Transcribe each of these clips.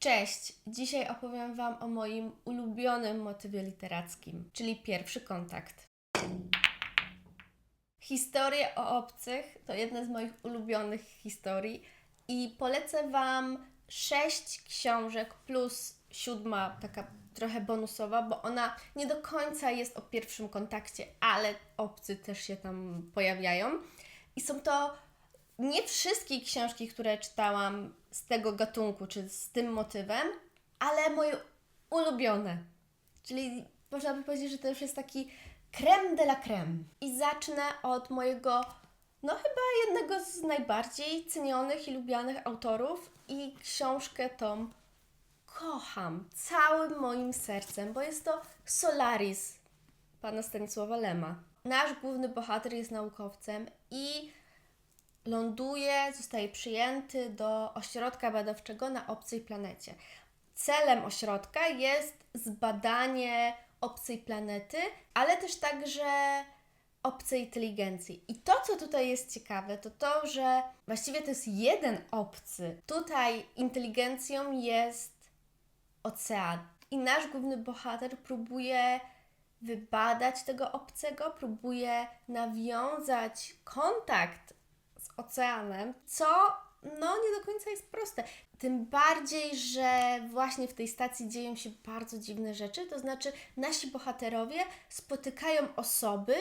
Cześć! Dzisiaj opowiem Wam o moim ulubionym motywie literackim, czyli pierwszy kontakt. Historie o obcych to jedna z moich ulubionych historii i polecę Wam sześć książek plus siódma, taka trochę bonusowa, bo ona nie do końca jest o pierwszym kontakcie, ale obcy też się tam pojawiają. I są to nie wszystkie książki, które czytałam z tego gatunku, czy z tym motywem, ale moje ulubione. Czyli można by powiedzieć, że to już jest taki creme de la creme. I zacznę od mojego, no chyba jednego z najbardziej cenionych i lubianych autorów i książkę tą kocham całym moim sercem, bo jest to Solaris pana Stanisława Lema. Nasz główny bohater jest naukowcem i ląduje, zostaje przyjęty do ośrodka badawczego na obcej planecie. Celem ośrodka jest zbadanie obcej planety, ale też także obcej inteligencji. I to, co tutaj jest ciekawe, to to, że właściwie to jest jeden obcy. Tutaj inteligencją jest ocean. I nasz główny bohater próbuje wybadać tego obcego, próbuje nawiązać kontakt oceanem, co no nie do końca jest proste. Tym bardziej, że właśnie w tej stacji dzieją się bardzo dziwne rzeczy, to znaczy nasi bohaterowie spotykają osoby,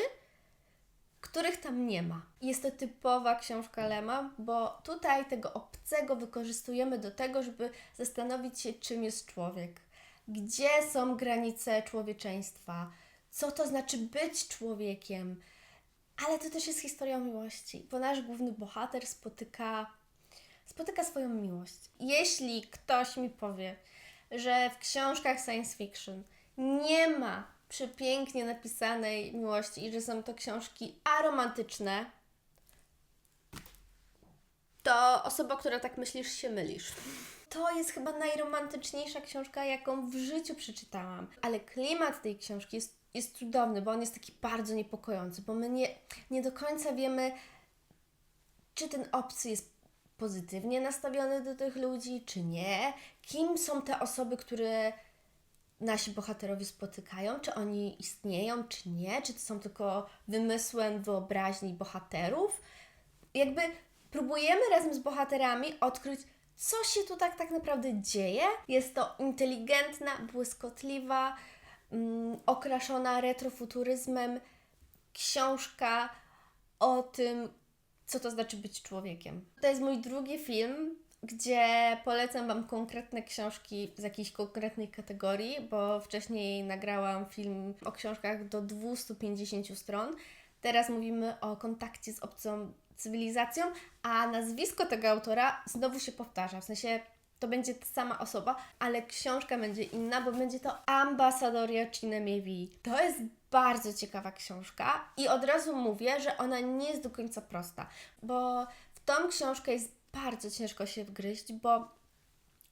których tam nie ma. Jest to typowa książka Lema, bo tutaj tego obcego wykorzystujemy do tego, żeby zastanowić się, czym jest człowiek. Gdzie są granice człowieczeństwa? Co to znaczy być człowiekiem? Ale to też jest historia miłości, bo nasz główny bohater spotyka, spotyka swoją miłość. Jeśli ktoś mi powie, że w książkach science fiction nie ma przepięknie napisanej miłości i że są to książki aromantyczne, to osoba, która tak myślisz, się mylisz. To jest chyba najromantyczniejsza książka, jaką w życiu przeczytałam. Ale klimat tej książki jest, jest cudowny, bo on jest taki bardzo niepokojący, bo my nie, nie do końca wiemy, czy ten obcy jest pozytywnie nastawiony do tych ludzi, czy nie. Kim są te osoby, które nasi bohaterowie spotykają, czy oni istnieją, czy nie, czy to są tylko wymysłem wyobraźni bohaterów. Jakby próbujemy razem z bohaterami odkryć, co się tu tak, tak naprawdę dzieje. Jest to inteligentna, błyskotliwa, okraszona retrofuturyzmem książka o tym, co to znaczy być człowiekiem. To jest mój drugi film, gdzie polecam Wam konkretne książki z jakiejś konkretnej kategorii, bo wcześniej nagrałam film o książkach do 250 stron. Teraz mówimy o kontakcie z obcą cywilizacją, a nazwisko tego autora znowu się powtarza. W sensie to będzie ta sama osoba, ale książka będzie inna, bo będzie to Ambasadoria Cinemiewi. To jest bardzo ciekawa książka i od razu mówię, że ona nie jest do końca prosta, bo w tą książkę jest bardzo ciężko się wgryźć, bo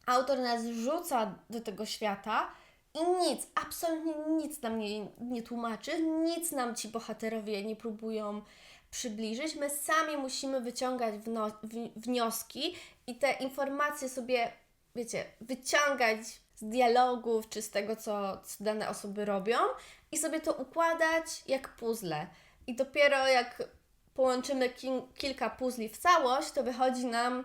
autor nas rzuca do tego świata i nic, absolutnie nic nam nie, nie tłumaczy, nic nam ci bohaterowie nie próbują przybliżyć. My sami musimy wyciągać wnioski i te informacje sobie, wiecie, wyciągać z dialogów czy z tego, co, co dane osoby robią i sobie to układać jak puzzle. I dopiero jak połączymy ki- kilka puzli w całość, to wychodzi nam,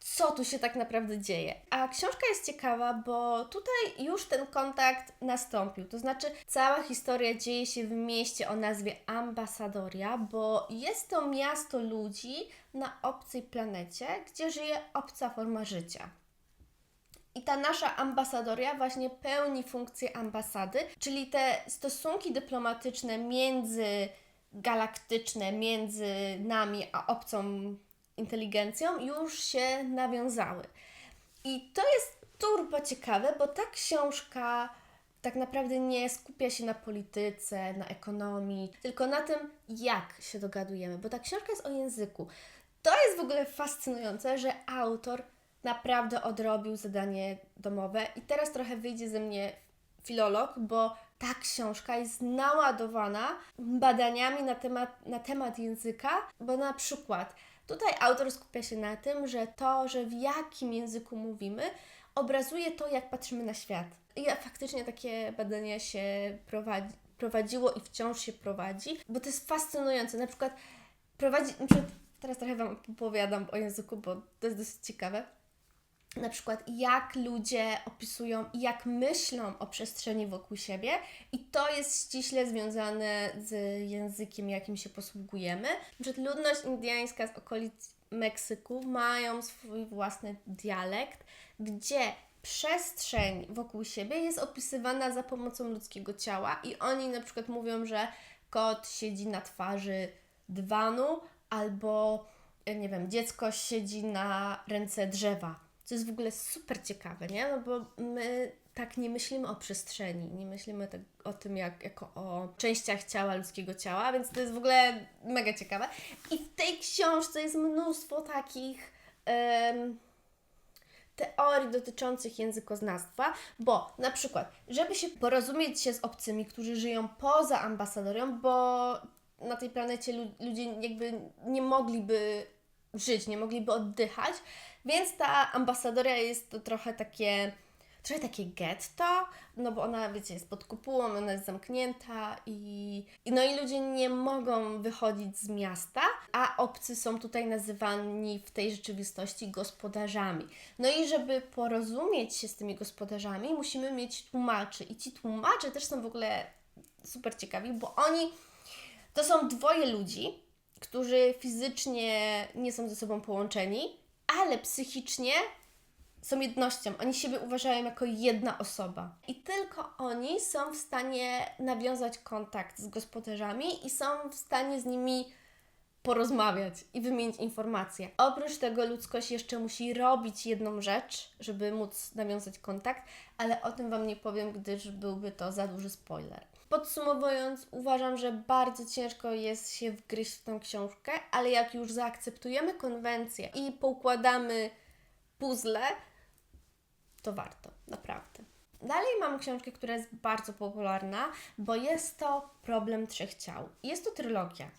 co tu się tak naprawdę dzieje. A książka jest ciekawa, bo tutaj już ten kontakt nastąpił. To znaczy, cała historia dzieje się w mieście o nazwie Ambasadoria, bo jest to miasto ludzi na obcej planecie, gdzie żyje obca forma życia. I ta nasza ambasadoria właśnie pełni funkcję ambasady, czyli te stosunki dyplomatyczne między galaktyczne między nami a obcą inteligencją już się nawiązały. I to jest turbo ciekawe, bo ta książka tak naprawdę nie skupia się na polityce, na ekonomii, tylko na tym, jak się dogadujemy, bo ta książka jest o języku. To jest w ogóle fascynujące, że autor naprawdę odrobił zadanie domowe i teraz trochę wyjdzie ze mnie filolog, bo ta książka jest naładowana badaniami na temat, na temat języka, bo na przykład tutaj autor skupia się na tym, że to, że w jakim języku mówimy, obrazuje to, jak patrzymy na świat. I faktycznie takie badania się prowadzi, prowadziło i wciąż się prowadzi, bo to jest fascynujące. Na przykład prowadzi, teraz trochę Wam opowiadam o języku, bo to jest dosyć ciekawe. Na przykład, jak ludzie opisują i jak myślą o przestrzeni wokół siebie, i to jest ściśle związane z językiem, jakim się posługujemy. Przykład, ludność indyjska z okolic Meksyku mają swój własny dialekt, gdzie przestrzeń wokół siebie jest opisywana za pomocą ludzkiego ciała i oni na przykład mówią, że kot siedzi na twarzy dywanu albo nie wiem, dziecko siedzi na ręce drzewa. Co jest w ogóle super ciekawe, nie? No bo my tak nie myślimy o przestrzeni, nie myślimy tak o tym jak, jako o częściach ciała, ludzkiego ciała, więc to jest w ogóle mega ciekawe. I w tej książce jest mnóstwo takich em, teorii dotyczących językoznawstwa, bo na przykład, żeby się porozumieć się z obcymi, którzy żyją poza ambasadorią, bo na tej planecie lu- ludzie jakby nie mogliby żyć, nie mogliby oddychać, więc ta ambasadoria jest to trochę takie trochę takie getto, no bo ona, wiecie, jest pod kupułą, ona jest zamknięta i, no i ludzie nie mogą wychodzić z miasta, a obcy są tutaj nazywani w tej rzeczywistości gospodarzami. No i żeby porozumieć się z tymi gospodarzami, musimy mieć tłumaczy i ci tłumacze też są w ogóle super ciekawi, bo oni to są dwoje ludzi, którzy fizycznie nie są ze sobą połączeni, ale psychicznie są jednością. Oni siebie uważają jako jedna osoba. I tylko oni są w stanie nawiązać kontakt z gospodarzami i są w stanie z nimi porozmawiać i wymienić informacje. Oprócz tego ludzkość jeszcze musi robić jedną rzecz, żeby móc nawiązać kontakt, ale o tym Wam nie powiem, gdyż byłby to za duży spoiler. Podsumowując, uważam, że bardzo ciężko jest się wgryźć w tę książkę, ale jak już zaakceptujemy konwencję i poukładamy puzzle, to warto, naprawdę. Dalej mam książkę, która jest bardzo popularna, bo jest to Problem Trzech Ciał. Jest to trylogia.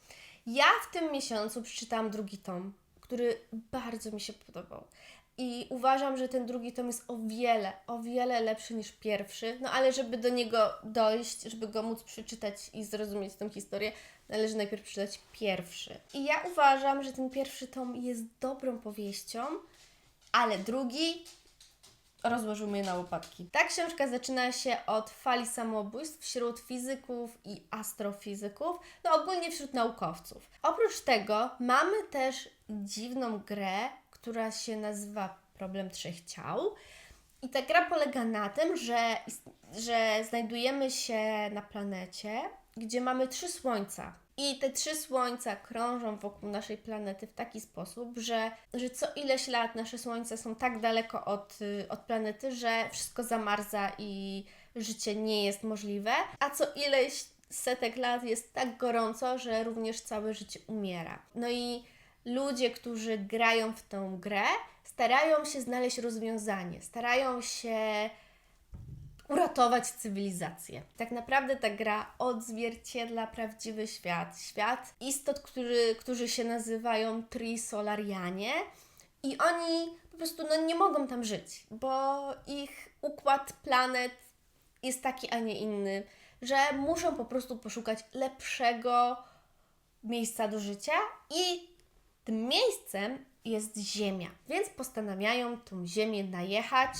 Ja w tym miesiącu przeczytałam drugi tom, który bardzo mi się podobał. I uważam, że ten drugi tom jest o wiele, o wiele lepszy niż pierwszy. No ale żeby do niego dojść, żeby go móc przeczytać i zrozumieć tę historię, należy najpierw przeczytać pierwszy. I ja uważam, że ten pierwszy tom jest dobrą powieścią, ale drugi rozłożył mnie na łopatki. Ta książka zaczyna się od fali samobójstw wśród fizyków i astrofizyków, no ogólnie wśród naukowców. Oprócz tego mamy też dziwną grę, która się nazywa Problem Trzech Ciał. I ta gra polega na tym, że, że znajdujemy się na planecie, gdzie mamy trzy słońca. I te trzy słońca krążą wokół naszej planety w taki sposób, że, że co ileś lat nasze słońce są tak daleko od, od planety, że wszystko zamarza i życie nie jest możliwe, a co ileś setek lat jest tak gorąco, że również całe życie umiera. No i ludzie, którzy grają w tę grę, starają się znaleźć rozwiązanie, starają się uratować cywilizację. Tak naprawdę ta gra odzwierciedla prawdziwy świat. Świat istot, który, którzy się nazywają Trisolarianie i oni po prostu no, nie mogą tam żyć, bo ich układ planet jest taki, a nie inny, że muszą po prostu poszukać lepszego miejsca do życia i tym miejscem jest Ziemia. Więc postanawiają tą Ziemię najechać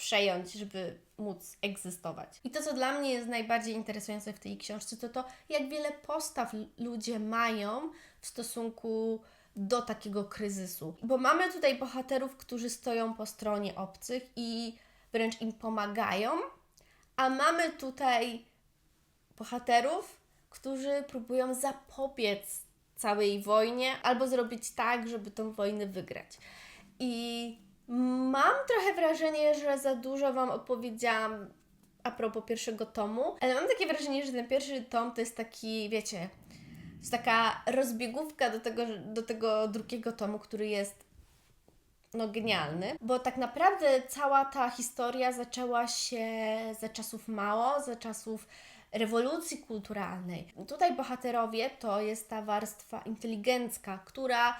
przejąć, żeby móc egzystować. I to, co dla mnie jest najbardziej interesujące w tej książce, to to, jak wiele postaw ludzie mają w stosunku do takiego kryzysu. Bo mamy tutaj bohaterów, którzy stoją po stronie obcych i wręcz im pomagają, a mamy tutaj bohaterów, którzy próbują zapobiec całej wojnie albo zrobić tak, żeby tą wojnę wygrać. I Mam trochę wrażenie, że za dużo Wam opowiedziałam a propos pierwszego tomu, ale mam takie wrażenie, że ten pierwszy tom to jest taki, wiecie, jest taka rozbiegówka do tego, do tego drugiego tomu, który jest no genialny, bo tak naprawdę cała ta historia zaczęła się za czasów Mao, za czasów rewolucji kulturalnej. Tutaj bohaterowie to jest ta warstwa inteligencka, która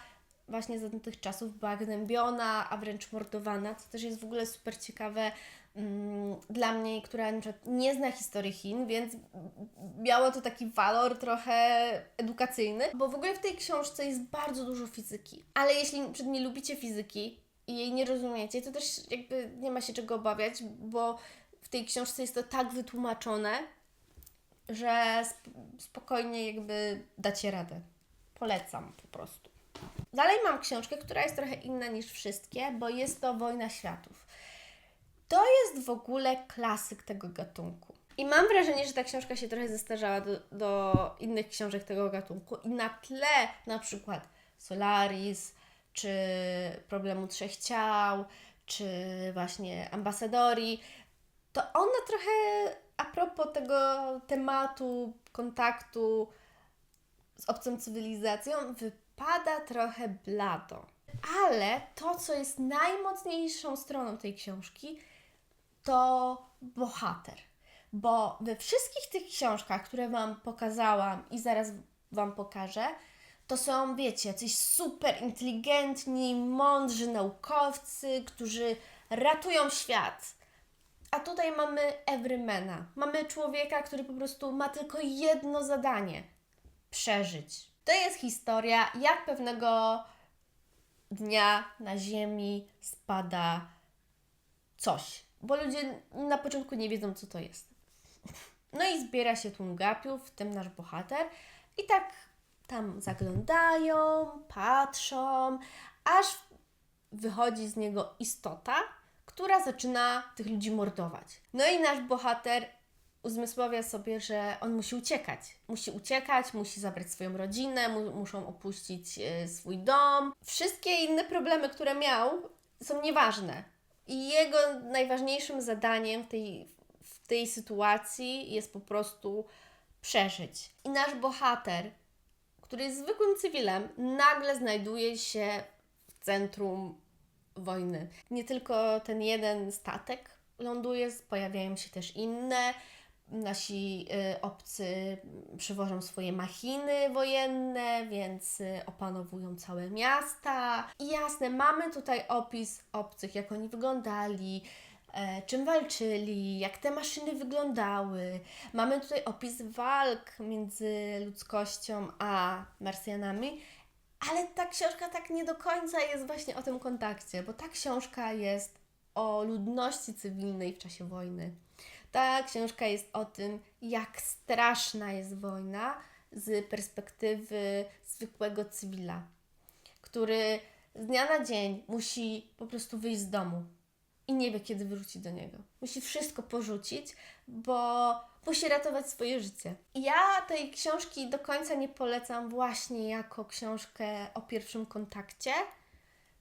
właśnie za tych czasów była gnębiona, a wręcz mordowana, co też jest w ogóle super ciekawe mm, dla mnie, która nie zna historii Chin, więc miało to taki walor trochę edukacyjny, bo w ogóle w tej książce jest bardzo dużo fizyki. Ale jeśli nie lubicie fizyki i jej nie rozumiecie, to też jakby nie ma się czego obawiać, bo w tej książce jest to tak wytłumaczone, że sp- spokojnie jakby dacie radę. Polecam po prostu. Dalej mam książkę, która jest trochę inna niż wszystkie, bo jest to Wojna Światów. To jest w ogóle klasyk tego gatunku. I mam wrażenie, że ta książka się trochę zestarzała do, do innych książek tego gatunku. I na tle na przykład Solaris, czy Problemu Trzech Ciał, czy właśnie Ambasadori, to ona trochę a propos tego tematu kontaktu z obcą cywilizacją wypada trochę blado. Ale to, co jest najmocniejszą stroną tej książki, to bohater. Bo we wszystkich tych książkach, które Wam pokazałam i zaraz Wam pokażę, to są, wiecie, jacyś super inteligentni, mądrzy naukowcy, którzy ratują świat. A tutaj mamy Everymana. Mamy człowieka, który po prostu ma tylko jedno zadanie przeżyć. To jest historia, jak pewnego dnia na Ziemi spada coś. Bo ludzie na początku nie wiedzą, co to jest. No i zbiera się tłum gapiów, w tym nasz bohater, i tak tam zaglądają, patrzą, aż wychodzi z niego istota, która zaczyna tych ludzi mordować. No i nasz bohater uzmysławia sobie, że on musi uciekać. Musi uciekać, musi zabrać swoją rodzinę, mu, muszą opuścić e, swój dom. Wszystkie inne problemy, które miał, są nieważne. I jego najważniejszym zadaniem w tej, w tej sytuacji jest po prostu przeżyć. I nasz bohater, który jest zwykłym cywilem, nagle znajduje się w centrum wojny. Nie tylko ten jeden statek ląduje, pojawiają się też inne. Nasi y, obcy przywożą swoje machiny wojenne, więc y, opanowują całe miasta. I jasne, mamy tutaj opis obcych, jak oni wyglądali, e, czym walczyli, jak te maszyny wyglądały. Mamy tutaj opis walk między ludzkością a Marsjanami. Ale ta książka tak nie do końca jest właśnie o tym kontakcie, bo ta książka jest o ludności cywilnej w czasie wojny. Ta książka jest o tym, jak straszna jest wojna z perspektywy zwykłego cywila, który z dnia na dzień musi po prostu wyjść z domu i nie wie, kiedy wróci do niego. Musi wszystko porzucić, bo musi ratować swoje życie. Ja tej książki do końca nie polecam właśnie jako książkę o pierwszym kontakcie,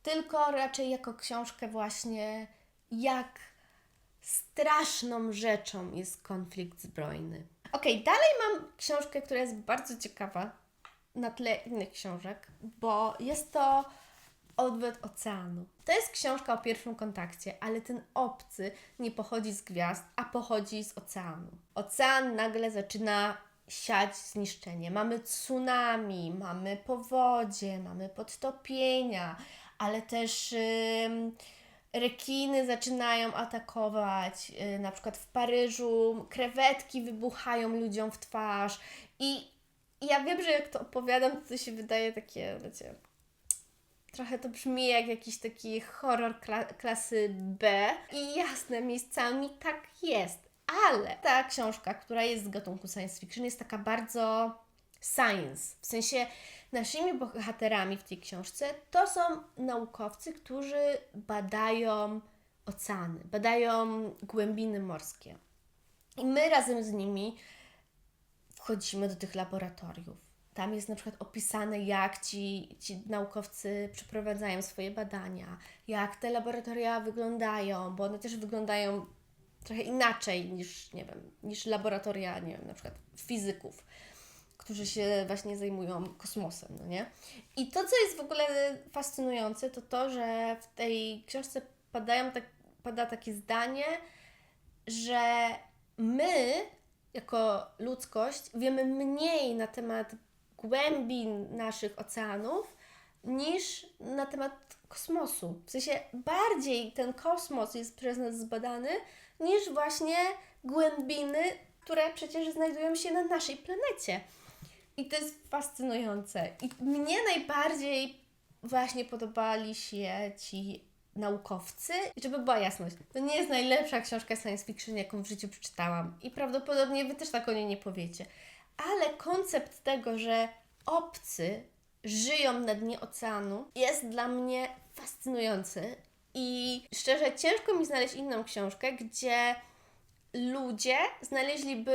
tylko raczej jako książkę właśnie jak straszną rzeczą jest konflikt zbrojny. Ok, dalej mam książkę, która jest bardzo ciekawa na tle innych książek, bo jest to Odwet Oceanu. To jest książka o pierwszym kontakcie, ale ten obcy nie pochodzi z gwiazd, a pochodzi z oceanu. Ocean nagle zaczyna siać zniszczenie. Mamy tsunami, mamy powodzie, mamy podtopienia, ale też. Yy, rekiny zaczynają atakować, yy, na przykład w Paryżu krewetki wybuchają ludziom w twarz i ja wiem, że jak to opowiadam, to się wydaje takie, wiecie, trochę to brzmi jak jakiś taki horror kla- klasy B i jasne, miejscami tak jest, ale ta książka, która jest z gatunku science fiction jest taka bardzo science, w sensie naszymi bohaterami w tej książce to są naukowcy, którzy badają oceany, badają głębiny morskie. I my razem z nimi wchodzimy do tych laboratoriów. Tam jest na przykład opisane, jak ci, ci naukowcy przeprowadzają swoje badania, jak te laboratoria wyglądają, bo one też wyglądają trochę inaczej niż, nie wiem, niż laboratoria, nie wiem, na przykład fizyków którzy się właśnie zajmują kosmosem, no nie? I to, co jest w ogóle fascynujące, to to, że w tej książce padają tak, pada takie zdanie, że my, jako ludzkość, wiemy mniej na temat głębin naszych oceanów niż na temat kosmosu. W sensie bardziej ten kosmos jest przez nas zbadany niż właśnie głębiny, które przecież znajdują się na naszej planecie. I to jest fascynujące. I mnie najbardziej właśnie podobali się ci naukowcy. I żeby była jasność, to nie jest najlepsza książka science fiction, jaką w życiu przeczytałam. I prawdopodobnie Wy też tak o niej nie powiecie. Ale koncept tego, że obcy żyją na dnie oceanu, jest dla mnie fascynujący. I szczerze, ciężko mi znaleźć inną książkę, gdzie ludzie znaleźliby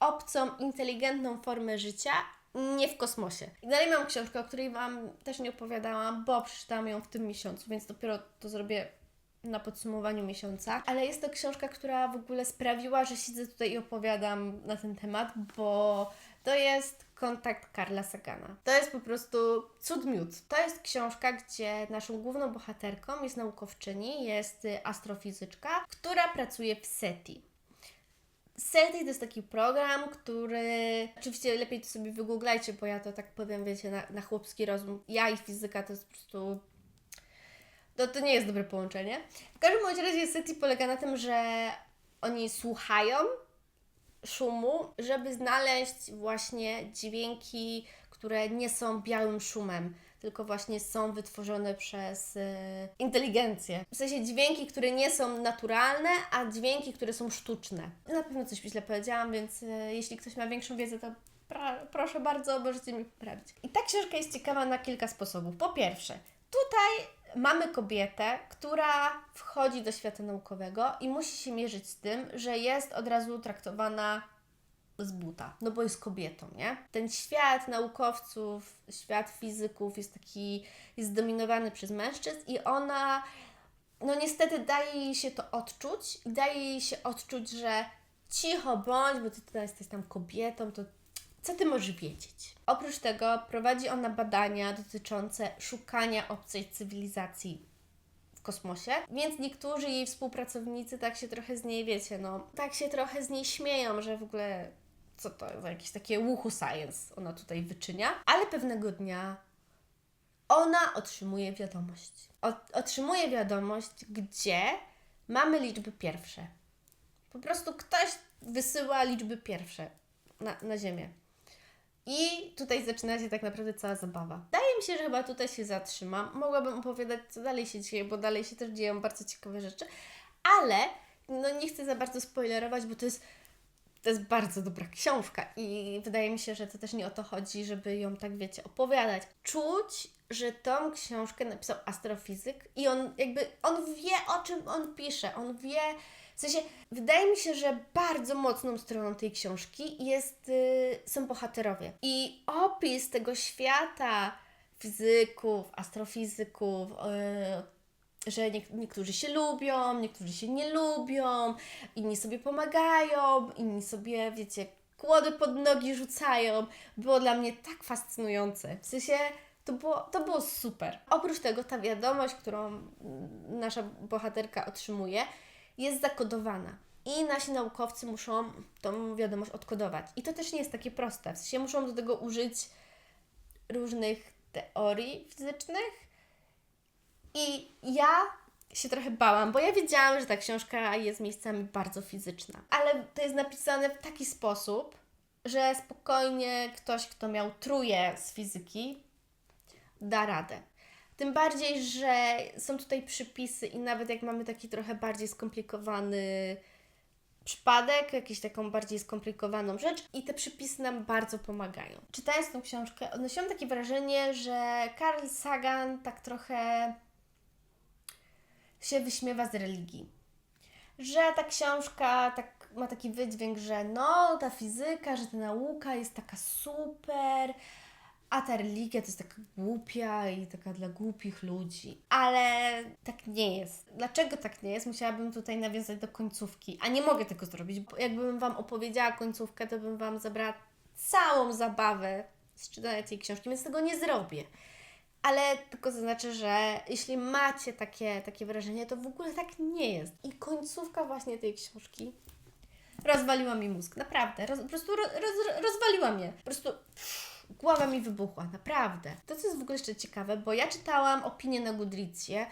obcą, inteligentną formę życia nie w kosmosie. I dalej mam książkę, o której Wam też nie opowiadałam, bo przeczytałam ją w tym miesiącu, więc dopiero to zrobię na podsumowaniu miesiąca. Ale jest to książka, która w ogóle sprawiła, że siedzę tutaj i opowiadam na ten temat, bo to jest kontakt Karla Sagana. To jest po prostu cud miód. To jest książka, gdzie naszą główną bohaterką jest naukowczyni, jest astrofizyczka, która pracuje w SETI. SETI to jest taki program, który. Oczywiście lepiej to sobie wygooglajcie, bo ja to tak powiem, wiecie, na, na chłopski rozum. Ja i fizyka to jest po prostu. To, to nie jest dobre połączenie. W każdym bądź razie SETI polega na tym, że oni słuchają szumu, żeby znaleźć właśnie dźwięki, które nie są białym szumem, tylko właśnie są wytworzone przez y, inteligencję. W sensie dźwięki, które nie są naturalne, a dźwięki, które są sztuczne. Na pewno coś źle powiedziałam, więc y, jeśli ktoś ma większą wiedzę, to pra, proszę bardzo, możecie mi poprawić. I ta książka jest ciekawa na kilka sposobów. Po pierwsze, tutaj mamy kobietę, która wchodzi do świata naukowego i musi się mierzyć z tym, że jest od razu traktowana z buta, no bo jest kobietą, nie? Ten świat naukowców, świat fizyków jest taki, jest zdominowany przez mężczyzn i ona, no niestety daje jej się to odczuć daje jej się odczuć, że cicho bądź, bo ty tutaj jesteś tam kobietą, to co ty możesz wiedzieć? Oprócz tego prowadzi ona badania dotyczące szukania obcej cywilizacji w kosmosie, więc niektórzy jej współpracownicy tak się trochę z niej, wiecie, no, tak się trochę z niej śmieją, że w ogóle co to za jakieś takie łuchu science ona tutaj wyczynia, ale pewnego dnia ona otrzymuje wiadomość. Otrzymuje wiadomość, gdzie mamy liczby pierwsze. Po prostu ktoś wysyła liczby pierwsze na, na Ziemię. I tutaj zaczyna się tak naprawdę cała zabawa. Wydaje mi się, że chyba tutaj się zatrzymam. Mogłabym opowiadać, co dalej się dzieje, bo dalej się też dzieją bardzo ciekawe rzeczy, ale no nie chcę za bardzo spoilerować, bo to jest, to jest bardzo dobra książka i wydaje mi się, że to też nie o to chodzi, żeby ją tak, wiecie, opowiadać. Czuć, że tą książkę napisał astrofizyk i on jakby, on wie o czym on pisze, on wie, w sensie, wydaje mi się, że bardzo mocną stroną tej książki jest, y, są bohaterowie. I opis tego świata fizyków, astrofizyków, y, że niek- niektórzy się lubią, niektórzy się nie lubią, inni sobie pomagają, inni sobie, wiecie, kłody pod nogi rzucają. Było dla mnie tak fascynujące. W sensie, to było, to było super. Oprócz tego, ta wiadomość, którą nasza bohaterka otrzymuje, jest zakodowana. I nasi naukowcy muszą tą wiadomość odkodować. I to też nie jest takie proste. W sensie muszą do tego użyć różnych teorii fizycznych. I ja się trochę bałam, bo ja wiedziałam, że ta książka jest miejscami bardzo fizyczna. Ale to jest napisane w taki sposób, że spokojnie ktoś, kto miał truje z fizyki, da radę. Tym bardziej, że są tutaj przypisy i nawet jak mamy taki trochę bardziej skomplikowany przypadek, jakąś taką bardziej skomplikowaną rzecz i te przypisy nam bardzo pomagają. Czytając tą książkę, odnosiłam takie wrażenie, że Carl Sagan tak trochę się wyśmiewa z religii. Że ta książka tak, ma taki wydźwięk, że no, ta fizyka, że ta nauka jest taka super, a ta religia to jest taka głupia i taka dla głupich ludzi. Ale tak nie jest. Dlaczego tak nie jest? Musiałabym tutaj nawiązać do końcówki, a nie mogę tego zrobić, bo jakbym Wam opowiedziała końcówkę, to bym Wam zabrała całą zabawę z czytania tej książki, więc tego nie zrobię. Ale tylko zaznaczę, że jeśli macie takie, takie wrażenie, to w ogóle tak nie jest. I końcówka właśnie tej książki rozwaliła mi mózg. Naprawdę. Roz, po prostu ro, roz, rozwaliła mnie. Po prostu pff, głowa mi wybuchła, naprawdę. To, co jest w ogóle jeszcze ciekawe, bo ja czytałam opinię na Goodreadsie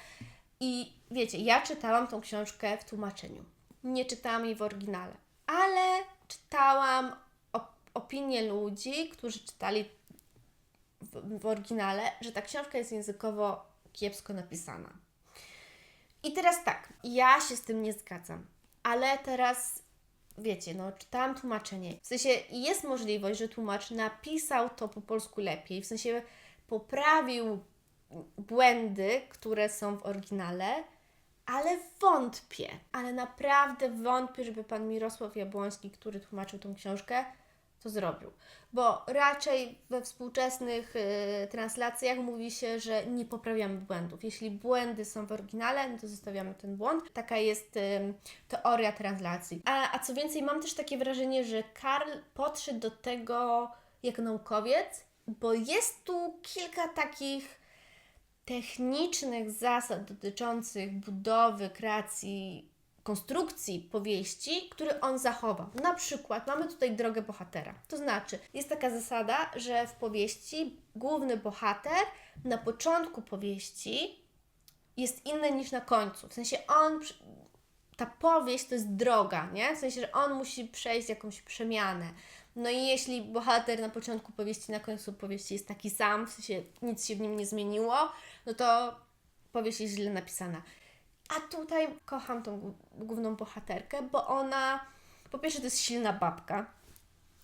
i wiecie, ja czytałam tą książkę w tłumaczeniu. Nie czytałam jej w oryginale, ale czytałam op- opinie ludzi, którzy czytali w, w oryginale, że ta książka jest językowo kiepsko napisana. I teraz tak, ja się z tym nie zgadzam, ale teraz wiecie, no czytałam tłumaczenie. W sensie jest możliwość, że tłumacz napisał to po polsku lepiej, w sensie poprawił błędy, które są w oryginale, ale wątpię, ale naprawdę wątpię, żeby pan Mirosław Jabłoński, który tłumaczył tą książkę, to zrobił. Bo raczej we współczesnych y, translacjach mówi się, że nie poprawiamy błędów. Jeśli błędy są w oryginale, no to zostawiamy ten błąd. Taka jest ym, teoria translacji. A, a co więcej, mam też takie wrażenie, że Karl podszedł do tego jako naukowiec, bo jest tu kilka takich technicznych zasad dotyczących budowy, kreacji, konstrukcji powieści, który on zachował. Na przykład mamy tutaj drogę bohatera. To znaczy, jest taka zasada, że w powieści główny bohater na początku powieści jest inny niż na końcu. W sensie on, ta powieść to jest droga, nie? W sensie, że on musi przejść jakąś przemianę. No i jeśli bohater na początku powieści, na końcu powieści jest taki sam, w sensie nic się w nim nie zmieniło, no to powieść jest źle napisana. A tutaj kocham tą głó- główną bohaterkę, bo ona po pierwsze to jest silna babka,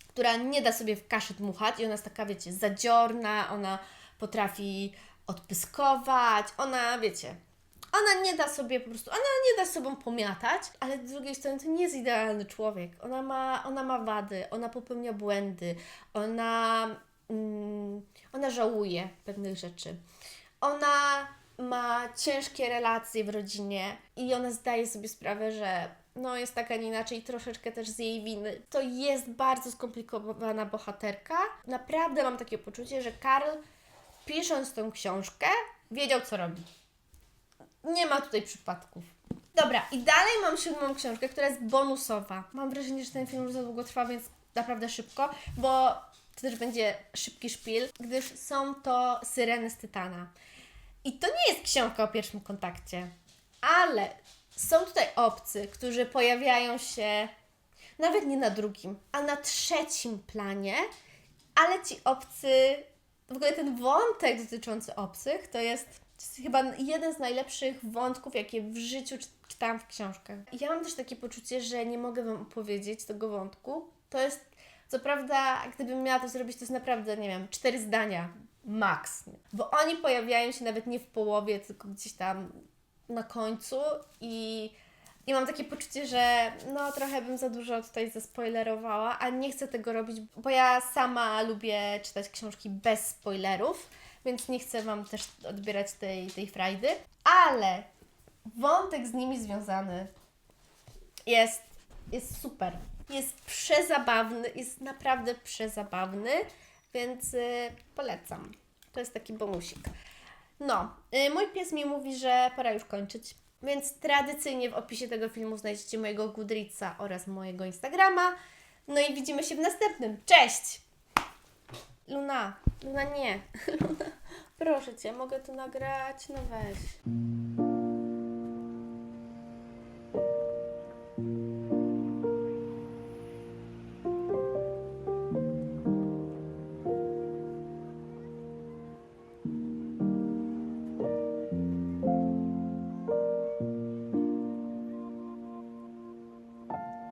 która nie da sobie w kaszy dmuchać i ona jest taka, wiecie, zadziorna, ona potrafi odpyskować, ona, wiecie, ona nie da sobie po prostu, ona nie da sobą pomiatać, ale z drugiej strony to nie jest idealny człowiek. Ona ma, ona ma wady, ona popełnia błędy, ona, mm, ona żałuje pewnych rzeczy. Ona ma ciężkie relacje w rodzinie i ona zdaje sobie sprawę, że no jest tak, a nie inaczej, troszeczkę też z jej winy. To jest bardzo skomplikowana bohaterka. Naprawdę mam takie poczucie, że Karl pisząc tą książkę wiedział, co robi. Nie ma tutaj przypadków. Dobra, i dalej mam siódmą książkę, która jest bonusowa. Mam wrażenie, że ten film już za długo trwa, więc naprawdę szybko, bo to też będzie szybki szpil, gdyż są to Syreny z Tytana. I to nie jest książka o pierwszym kontakcie, ale są tutaj obcy, którzy pojawiają się nawet nie na drugim, a na trzecim planie, ale ci obcy, w ogóle ten wątek dotyczący obcych to jest, to jest chyba jeden z najlepszych wątków, jakie w życiu czy- czytałam w książkach. Ja mam też takie poczucie, że nie mogę Wam opowiedzieć tego wątku. To jest, co prawda, gdybym miała to zrobić, to jest naprawdę, nie wiem, cztery zdania max. Bo oni pojawiają się nawet nie w połowie, tylko gdzieś tam na końcu i i mam takie poczucie, że no trochę bym za dużo tutaj zaspoilerowała, a nie chcę tego robić, bo ja sama lubię czytać książki bez spoilerów, więc nie chcę Wam też odbierać tej, tej frajdy. Ale wątek z nimi związany jest, jest super. Jest przezabawny, jest naprawdę przezabawny, więc y, polecam. To jest taki bonusik. No, y, mój pies mi mówi, że pora już kończyć, więc tradycyjnie w opisie tego filmu znajdziecie mojego Goodreadsa oraz mojego Instagrama. No i widzimy się w następnym. Cześć! Luna, Luna nie. Luna, proszę Cię, mogę to nagrać? No weź.